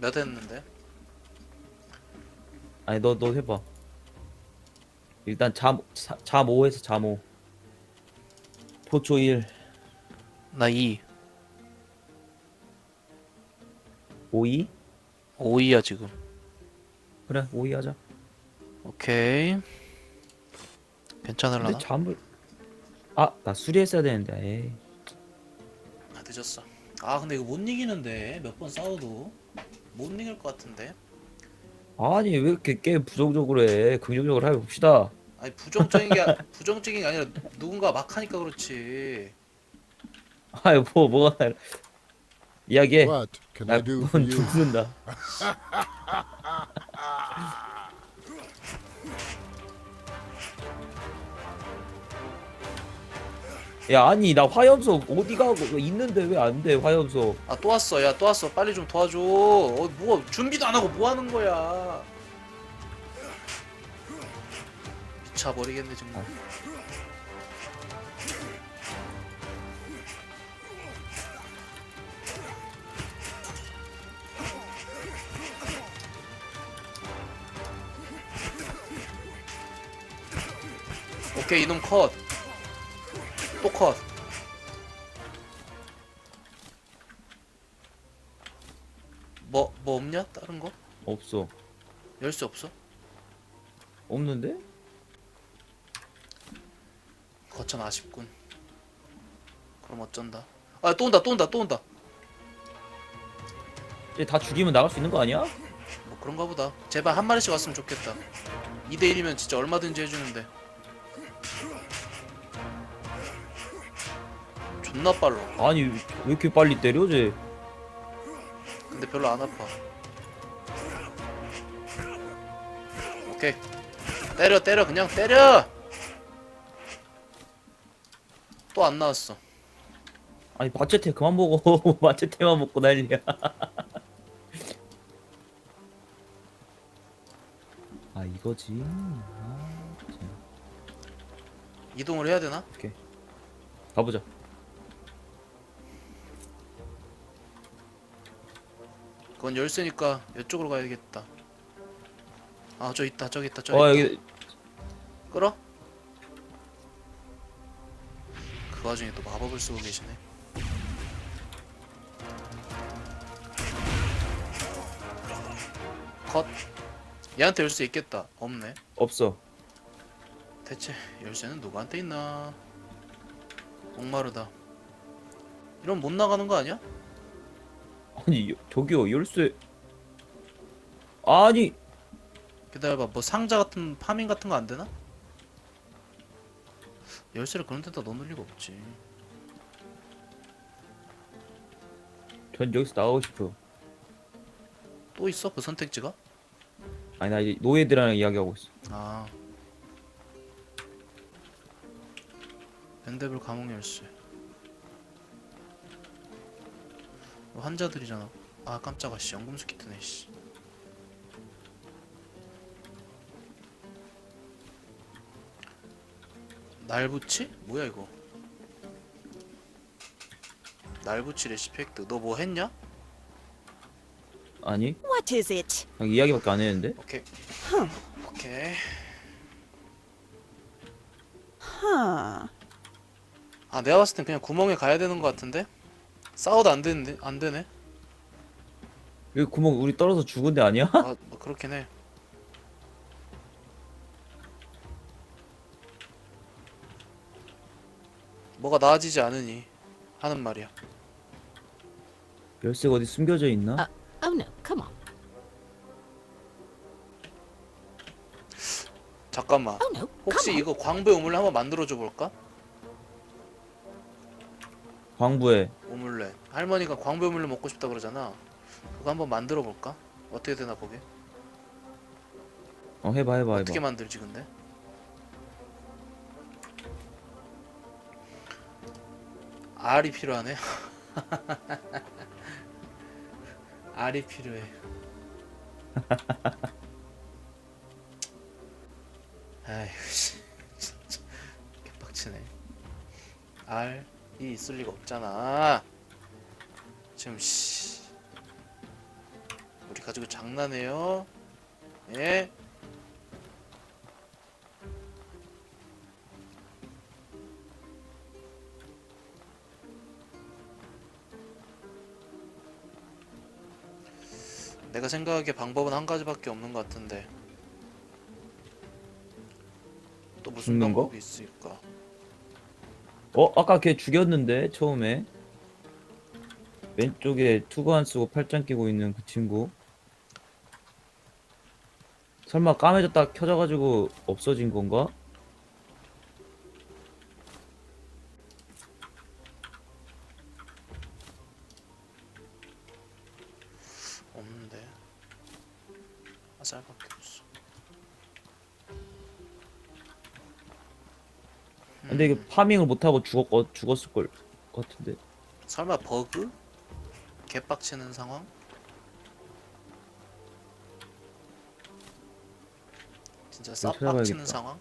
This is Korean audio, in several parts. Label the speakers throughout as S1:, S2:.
S1: 몇 했는데?
S2: 아니 너 너 해봐. 일단 잠 자- 잠 5에서 잠 5. 포초 1,
S1: 나 2.
S2: 5, 2?
S1: 5이야 지금.
S2: 그래 5, 2 하자.
S1: 오케이. 괜찮을라나?
S2: 근데 잠을 아나 수리했어야 되는데. 에이.
S1: 아, 늦었어. 아 근데 이거 못 이기는데 몇 번 싸워도 못 이길 것 같은데.
S2: 아니 왜 이렇게 게임 부정적으로 해? 긍정적으로 해봅시다.
S1: 아니 부정적인 게 아- 부정적인 게 아니라 누군가 막 하니까 그렇지.
S2: 아이 뭐 뭐가 날 이야기해.
S3: What can I do for
S2: 나넌
S3: you?
S2: 죽는다. 야 아니 나 화염소 어디 가고 있는데 왜 안 돼 화염소
S1: 아또 왔어. 야 또 왔어. 빨리 좀 도와줘. 어, 뭐 준비도 안 하고 뭐 하는 거야? 미쳐 버리겠네 정말. 오케이 이놈 컷. 또 컷. 뭐, 뭐 없냐? 다른 거?
S2: 없어
S1: 열쇠 없어?
S2: 없는데
S1: 거참 아쉽군. 그럼 어쩐다. 아, 또 온다, 또 온다, 또 온다.
S2: 이제 다 죽이면 나갈 수 있는 거 아니야
S1: 뭐 그런가 보다. 제발 한 마리씩 왔으면 좋겠다. 2대1이면 진짜 얼마든지 해주는데. 존나 빨라.
S2: 아니 왜 이렇게 빨리 때려 쟤
S1: 근데 별로 안 아파. 오케이. 때려, 때려, 그냥 때려! 또 안 나왔어.
S2: 아니 마체테 그만 먹어 마체테만 먹고 난리야 아 이거지 아, 진짜.
S1: 이동을 해야 되나?
S2: 가보자
S1: 그건 열쇠니까 이쪽으로 가야겠다. 아, 저 있다, 저기 있다, 저기
S2: 어
S1: 있다.
S2: 여기
S1: 끌어? 그 와중에 또 마법을 쓰고 계시네. 컷. 얘한테 열쇠 있겠다. 없네.
S2: 없어
S1: 대체 열쇠는 누구한테 있나? 목마르다. 이러면 못 나가는 거 아니야?
S2: 아니 여- 저기요 열쇠 아니
S1: 기다려봐. 뭐 상자 같은 파밍 같은 거 안 되나? 열쇠를 그런 데다 넣을 리가 없지.
S2: 전 여기서 나가고 싶어
S1: 또 있어? 그 선택지가?
S2: 아니 나 이제 노예들이랑 이야기하고 있어
S1: 아. 밴데블 감옥 열쇠. 이거 환자들이잖아. 아 깜짝아 씨 연금술 키트네 씨. 날붙이? 뭐야 이거? 날붙이 레시피 획득. 너 뭐 했냐?
S2: 아니
S4: What is it?
S2: 그냥 이야기밖에 안 했는데
S1: 오케이. 오케이.
S4: Huh.
S1: 아 내가 봤을 땐 그냥 구멍에 가야 되는 것 같은데 싸워도 안 되는데 안 되네
S2: 여기 구멍 우리 떨어져 죽은 데 아니야?
S1: 아 뭐 그렇긴 해 뭐가 나아지지 않으니 하는 말이야
S2: 열쇠가 어디 숨겨져 있나?
S4: 아. Oh no, come on.
S1: 잠깐만
S4: Oh no,
S1: 혹시
S4: come on.
S1: 이거 광배 오믈렛 한번 만들어 줘 볼까?
S2: 광부에
S1: 오믈렛 할머니가 광배 오믈렛 먹고 싶다 그러잖아 그거 한번 만들어 볼까? 어떻게 되나 보게
S2: 어 해봐 해봐
S1: 어떻게 만들지 근데? 알이 필요하네. 알이 필요해. 아휴 씨. 진짜 개빡치네. 알 이 있을 리가 없잖아. 지금 씨. 우리 가지고 장난해요? 예? 내가 생각하기에 방법은 한 가지밖에 없는 것 같은데 또 무슨
S2: 죽는 거?
S1: 방법이 있을까?
S2: 어 아까 걔 죽였는데 처음에. 왼쪽에 투구 안 쓰고 팔짱 끼고 있는 그 친구. 설마 까매졌다 켜져가지고 없어진 건가?
S1: 없는데. 아쌀밖에 없어
S2: 근데 이게 파밍을 못하고 죽었, 죽었을 걸 같은데
S1: 설마 버그? 개빡치는 상황? 진짜
S2: 이거
S1: 쌉빡치는
S2: 찾아봐야겠다.
S1: 상황?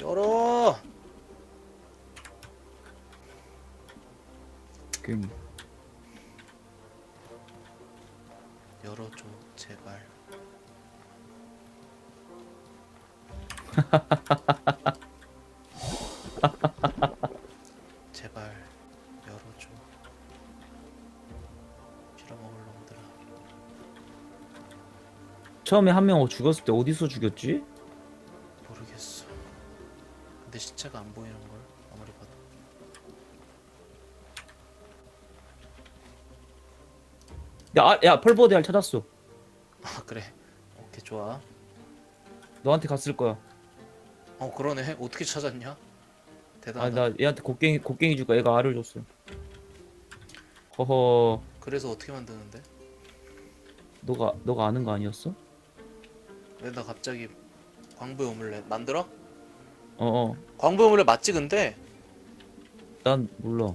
S1: 열어!
S2: 괜히
S1: 열어줘 제발 제발 열어줘. 빌어먹을 놈들아.
S2: 처음에 한 명 죽었을 때 어디서 죽였지?
S1: 모르겠어. 근데 시체가 안 보이는 걸 아무리 봐도.
S2: 야, 아, 야 펄버데알 찾았어.
S1: 아 그래? 오케이 좋아.
S2: 너한테 갔을 거야
S1: 어 그러네 어떻게 찾았냐
S2: 아
S1: 대단하다
S2: 나 얘한테 곡괭이 곡괭이 줄까 얘가 알을 줬어 허허
S1: 그래서 어떻게 만드는데?
S2: 너가 너가 아는 거 아니었어?
S1: 왜 나 갑자기 광부의 오믈렛 만들어?
S2: 어어
S1: 광부의 오믈렛 맞지 근데?
S2: 난 몰라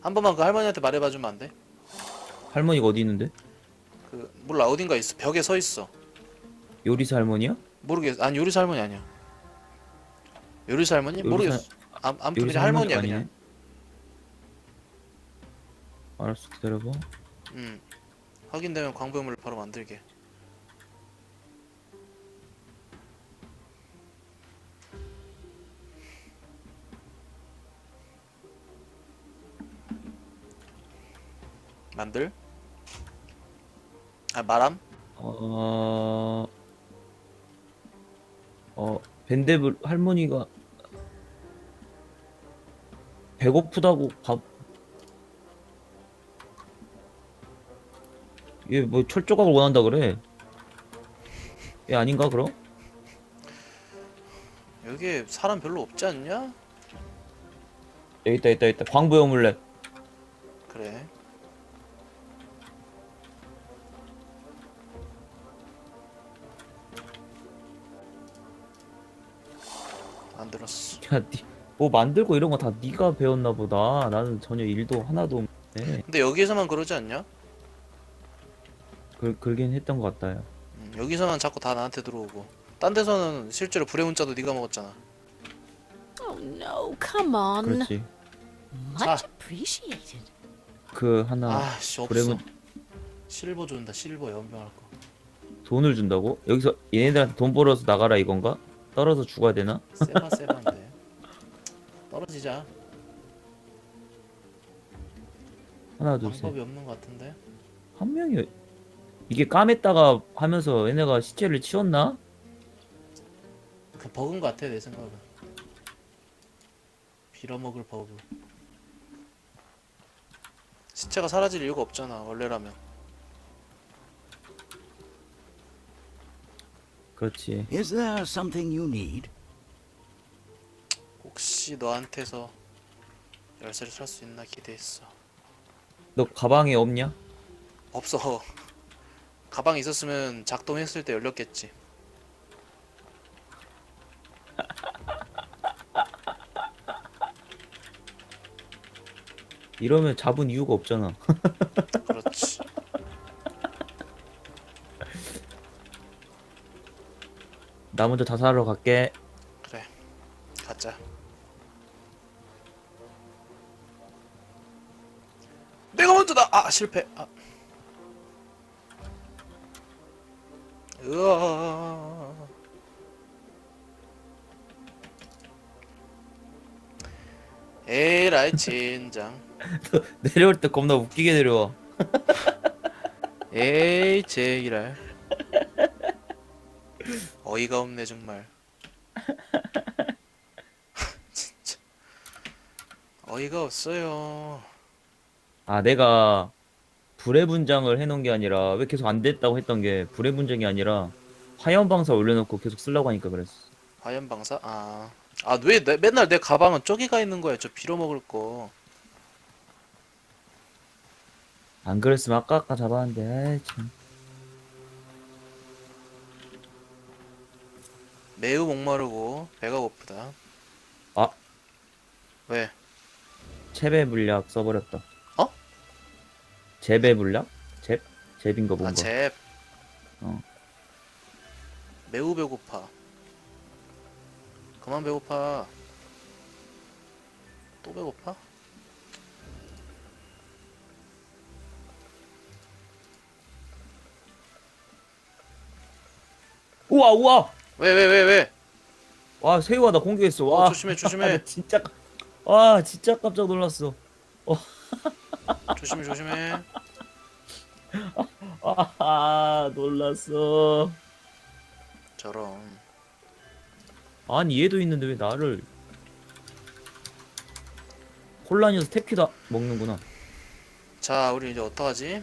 S1: 한 번만 그 할머니한테 말해봐주면 안 돼?
S2: 할머니가 어디 있는데?
S1: 그 몰라 어딘가 있어 벽에 서 있어
S2: 요리사 할머니야?
S1: 모르겠어 아니 요리사 할머니 아니야 요리사 할머니?
S2: 요리사-
S1: 모르겠어 아, 아무튼 그냥 할머니야? 그냥
S2: 알았어 기다려봐
S1: 음 확인되면 오믈렛 바로 만들게 만들? 아 말함?
S2: 어... 어 벤데블 할머니가 배고프다고 밥. 얘 뭐 철조각을 원한다 그래. 얘 아닌가 그럼?
S1: 여기에 사람 별로 없지 않냐?
S2: 여기 있다 있다 있다. 광부의 오믈렛
S1: 그래. 만들었어.
S2: 야, 니, 뭐 만들고 이런 거 다 네가 배웠나 보다. 나는 전혀 일도 하나도 없네.
S1: 근데 여기에서만 그러지 않냐?
S2: 그, 그러긴 했던 것 같다. 야.
S1: 음, 여기서만 자꾸 다 나한테 들어오고 딴 데서는 실제로 불의 문자도 네가 먹었잖아
S4: Oh no, come on.
S2: 그렇지.
S4: Much appreciated.
S2: 그 하나
S1: 아씨 없어
S2: 불의 문-
S1: 실버 준다 실버 연병할 거
S2: 돈을 준다고? 여기서 얘네들한테 돈 벌어서 나가라 이건가? 떨어서 죽어야 되나?
S1: 세바 세바인데 떨어지자
S2: 하나 둘 셋.
S1: 방법이 없는 것 같은데
S2: 한 명이 이게 까맸다가 하면서 얘네가 시체를 치웠나?
S1: 그 버그인 것 같아 내 생각은 빌어먹을 버그 시체가 사라질 이유가 없잖아 원래라면
S2: 그렇지.
S3: Is there something you need?
S1: 혹시 너한테서 열쇠를 살 수 있나 기대했어
S2: 너 가방에 없냐?
S1: 없어 가방에 있었으면 작동했을 때 열렸겠지
S2: 이러면 잡은 이유가 없잖아.
S1: 그렇지
S2: 나 먼저 다 사러 갈게.
S1: 실패. 아. 으아. 에라이 진장.
S2: 내려올 때 겁나 웃기게 내려와.
S1: 에이 제이랄. 어이가 없네 정말. 진짜 어이가 없어요.
S2: 아 내가 불의 분장을 해놓은 게 아니라 왜 계속 안 됐다고 했던 게 불의 분장이 아니라 화염 방사 올려놓고 계속 쓰려고 하니까 그랬어.
S1: 화염 방사? 아. 아, 왜 내- 맨날 내 가방은 저기가 있는 거야? 저 빌어 먹을 거.
S2: 안 그랬으면 아까 아까 잡았는데 아이, 참.
S1: 매우 목마르고 배가 고프다.
S2: 아.
S1: 왜?
S2: 체배 물약 써버렸다.
S1: 어?
S2: 재배 물약? 잽? 잽인가 뭔가.
S1: 아, 잽.
S2: 어.
S1: 매우 배고파. 그만 배고파. 또 배고파?
S2: 우와 우와.
S1: 왜, 왜, 왜, 왜?
S2: 와 새우가 나 공격했어.
S1: 어,
S2: 와.
S1: 조심해, 조심해.
S2: 나 진짜 깜- 와 진짜 깜짝 놀랐어.
S1: 조심해, 조심해.
S2: 아 놀랐어.
S1: 저런.
S2: 아니 얘도 있는데 왜 나를 혼란이어서 태피다 먹는구나.
S1: 자, 우리 이제 어떡하지?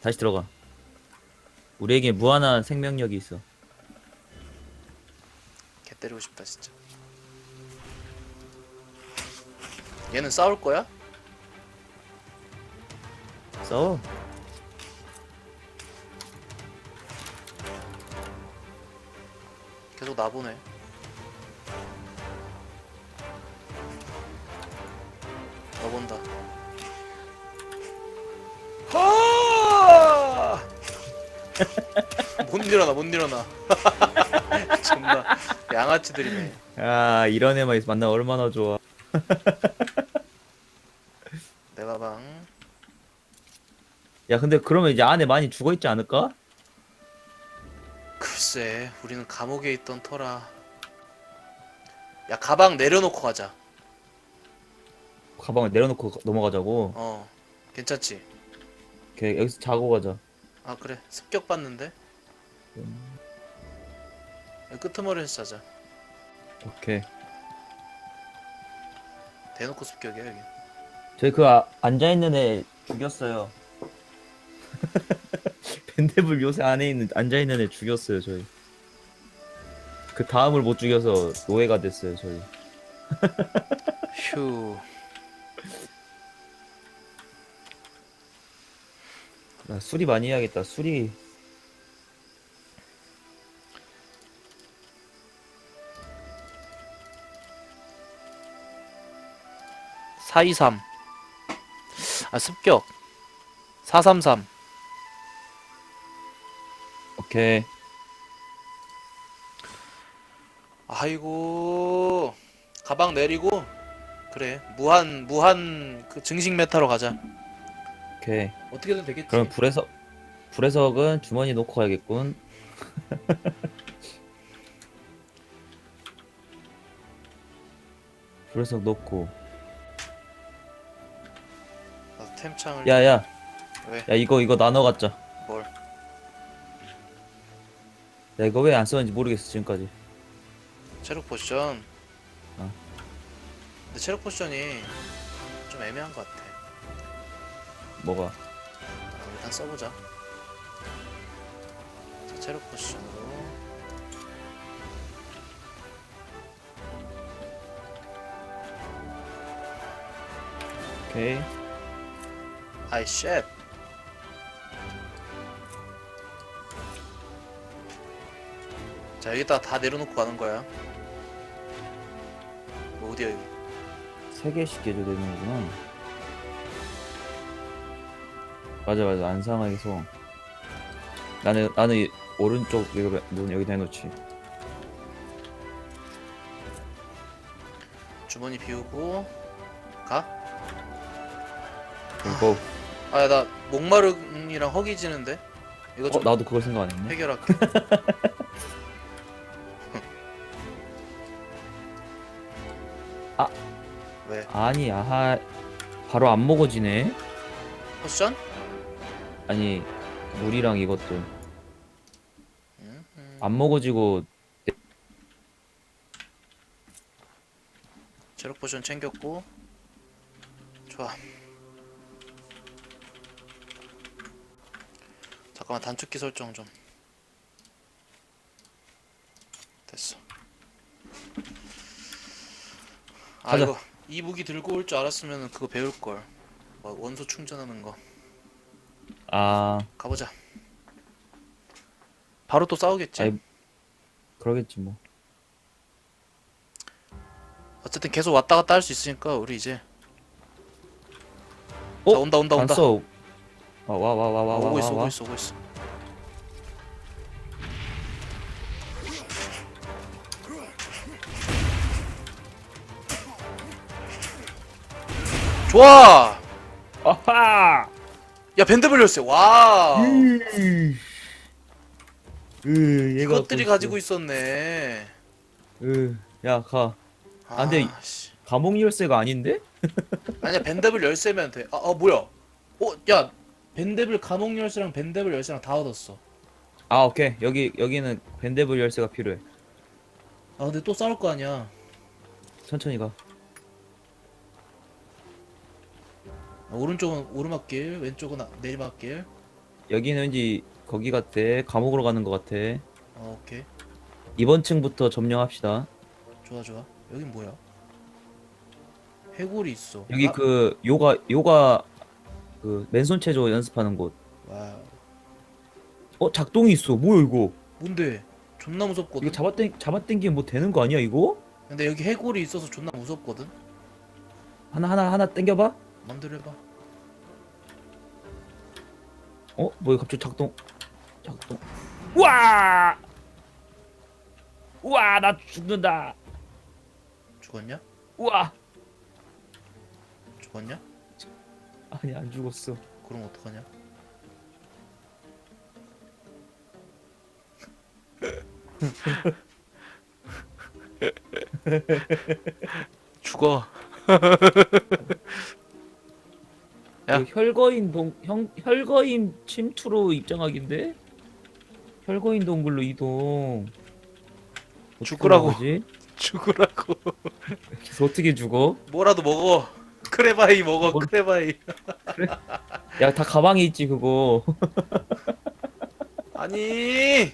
S2: 다시 들어가. 우리에게 무한한 생명력이 있어.
S1: 개 때리고 싶다, 진짜. 얘는 싸울 거야?
S2: 싸워.
S1: 계속 나보네. 너 본다. 하! 못 일어나, 못 일어나. 존나 양아치들이네.
S2: 아 이런 애만 만나 얼마나 좋아.
S1: 내 가방.
S2: 야 근데 그러면 이제 안에 많이 죽어 있지 않을까?
S1: 글쎄, 우리는 감옥에 있던 터라. 야, 가방 내려놓고 가자.
S2: 가방을 내려놓고 가- 넘어가자고.
S1: 어, 괜찮지?
S2: 걔 여기서 자고 가자.
S1: 아, 그래. 습격 받는데? 여기 끄트머리에서 자자.
S2: 오케이.
S1: 대놓고 습격이야, 여기.
S2: 저희 그 아, 앉아 있는 애 죽였어요. 밴드불 요새 안에 있는 앉아 있는 애 죽였어요 저희. 그 다음을 못 죽여서 노예가 됐어요 저희.
S1: 휴.
S2: 나 수리 많이 해야겠다. 수리.
S1: 사이삼. 아, 습격. 433.
S2: 오케이.
S1: 아이고. 가방 내리고. 그래. 무한, 무한, 그 증식 메타로 가자.
S2: 오케이.
S1: 어떻게든 되겠지.
S2: 그럼 불에서 불에석은 주머니 놓고 가야겠군. 불에석 놓고.
S1: 나도 템창을.
S2: 야야.
S1: 왜?
S2: 야 이거 이거 나눠 갖자.
S1: 뭘?
S2: 야 이거 왜안 썼는지 모르겠어 지금까지.
S1: 체력 포션.
S2: 어.
S1: 근데 체력 포션이 좀 애매한 것 같아.
S2: 뭐가?
S1: 어, 일단 써보자. 자, 체력 포션으로.
S2: 오케이.
S1: 아이 쉣. 자 여기다가 다 내려놓고 가는 거야. 뭐 어디야 여기?
S2: 세 개씩 개조 되는구나. 맞아 맞아 안 상하게서 나는 나는 이 오른쪽 문 여기다 해놓지.
S1: 주머니 비우고 가?
S2: 그리고
S1: 아나 목마름이랑 허기지는데? 이거
S2: 어
S1: 좀
S2: 나도 그걸 생각 안 했네.
S1: 해결할게.
S2: 아.
S1: 왜?
S2: 아니 아하 바로 안 먹어지네.
S1: 포션?
S2: 아니 물이랑 이것도
S1: 음, 음.
S2: 안 먹어지고
S1: 체력 포션 챙겼고. 좋아. 잠깐만 단축키 설정 좀. 됐어. 아
S2: 가자.
S1: 이거 이 무기 들고 올 줄 알았으면 그거 배울 걸. 뭐 원소 충전하는 거.
S2: 아
S1: 가보자. 바로 또 싸우겠지.
S2: 아이, 그러겠지 뭐.
S1: 어쨌든 계속 왔다 갔다 할 수 있으니까 우리 이제.
S2: 어?
S1: 자 온다 온다
S2: 안
S1: 온다.
S2: 써. 와와 와 와 와 와
S1: 오고 있어
S2: 와.
S1: 오고 있어 오고 있어. 좋아.
S2: 아하.
S1: 야 밴드블 열쇠. 와.
S2: 으, 으, 얘가
S1: 이것들이
S2: 또
S1: 가지고 있었네.
S2: 으, 야 가.
S1: 아,
S2: 안 돼.
S1: 씨.
S2: 감옥 열쇠가 아닌데?
S1: 아니야 밴드블 열쇠면 돼. 아, 아 뭐야? 어, 야 밴드블 감옥 열쇠랑 밴드블 열쇠랑 다 얻었어.
S2: 아 오케이 여기 여기는 밴데블 열쇠가 필요해.
S1: 아 근데 또 싸울 거 아니야.
S2: 천천히 가.
S1: 오른쪽은 오르막길, 왼쪽은 아- 내리막길.
S2: 여기는 왠지 거기 같아. 감옥으로 가는 것 같아.
S1: 어, 오케이.
S2: 이번 층부터 점령합시다.
S1: 좋아 좋아. 여긴 뭐야? 해골이 있어.
S2: 여기
S1: 아,
S2: 그 요가 요가 그 맨손 체조 연습하는 곳.
S1: 와
S2: 어 작동이 있어. 뭐야 이거?
S1: 뭔데? 존나 무섭거든.
S2: 이거 잡아당 잡아당기면 뭐 되는 거 아니야 이거?
S1: 근데 여기 해골이 있어서 존나 무섭거든.
S2: 하나 하나 하나 당겨봐.
S1: 맘대로 해봐.
S2: 어? 뭐야 갑자기 작동 작동. 우와! 우와 나 죽는다.
S1: 죽었냐?
S2: 우와.
S1: 죽었냐?
S2: 아니 안 죽었어.
S1: 그럼 어떡하냐? 죽어. 야.
S2: 그 혈거인 동 형, 혈거인 침투로 입장하기인데? 혈거인 동굴로 이동. 어떻게
S1: 죽으라고.
S2: 나가지?
S1: 죽으라고.
S2: 그래서 어떻게 죽어?
S1: 뭐라도 먹어. 크레바이 먹어.
S2: 뭘-
S1: 크레바이.
S2: 야 다 가방에 있지 그거.
S1: 아니.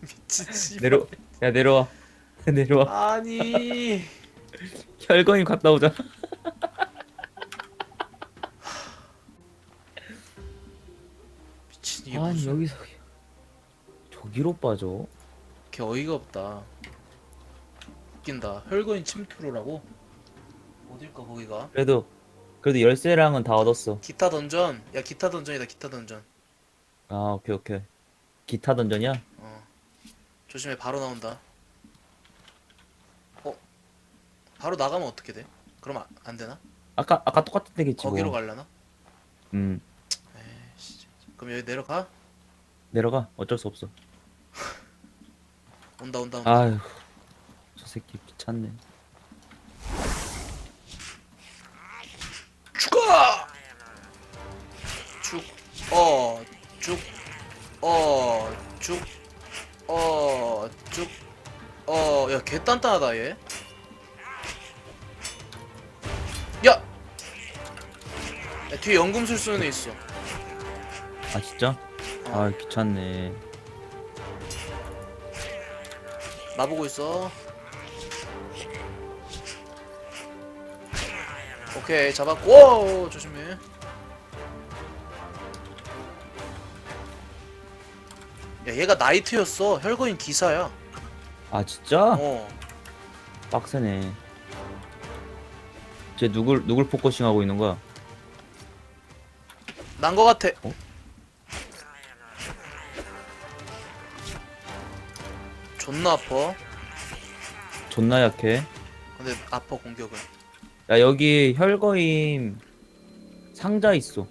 S1: 미친 씨.
S2: 내려 야 내려와 내려와.
S1: 아니.
S2: 혈거인 갔다 오자. 아니
S1: 무슨
S2: 여기서 저기로 빠져.
S1: 개 어이가 없다. 웃긴다. 혈거인 침투로라고? 어딜까 거기가?
S2: 그래도 그래도 열쇠랑은 다 얻었어.
S1: 기타 던전. 야 기타 던전이다. 기타 던전.
S2: 아 오케이 오케이. 기타 던전이야?
S1: 어. 조심해. 바로 나온다. 어? 바로 나가면 어떻게 돼? 그럼 아, 안 되나?
S2: 아까 아까 똑같은 데겠지
S1: 거기로
S2: 뭐.
S1: 갈라나?
S2: 음
S1: 에이씨. 그럼 여기 내려가?
S2: 내려가 어쩔 수 없어.
S1: 온다 온다 온다.
S2: 아휴 저 새끼 귀찮네.
S1: 죽어! 죽, 어, 죽, 어, 죽, 어, 죽, 어, 야, 개 단단하다, 얘. 야! 야, 뒤에 연금술 쓰는 애 있어.
S2: 아 진짜?
S1: 어.
S2: 아 귀찮네.
S1: 나보고 있어. 오케이, 잡았고, 오, 조심해. 야, 얘가 나이트였어. 혈거인 기사야.
S2: 아 진짜?
S1: 어.
S2: 빡세네. 쟤 누굴 누굴 포커싱 하고 있는 거야?
S1: 난 거 같아.
S2: 어?
S1: 존나 아파.
S2: 존나 약해.
S1: 근데 아파 공격은.
S2: 야 여기 혈거임 상자 있어.
S1: 어?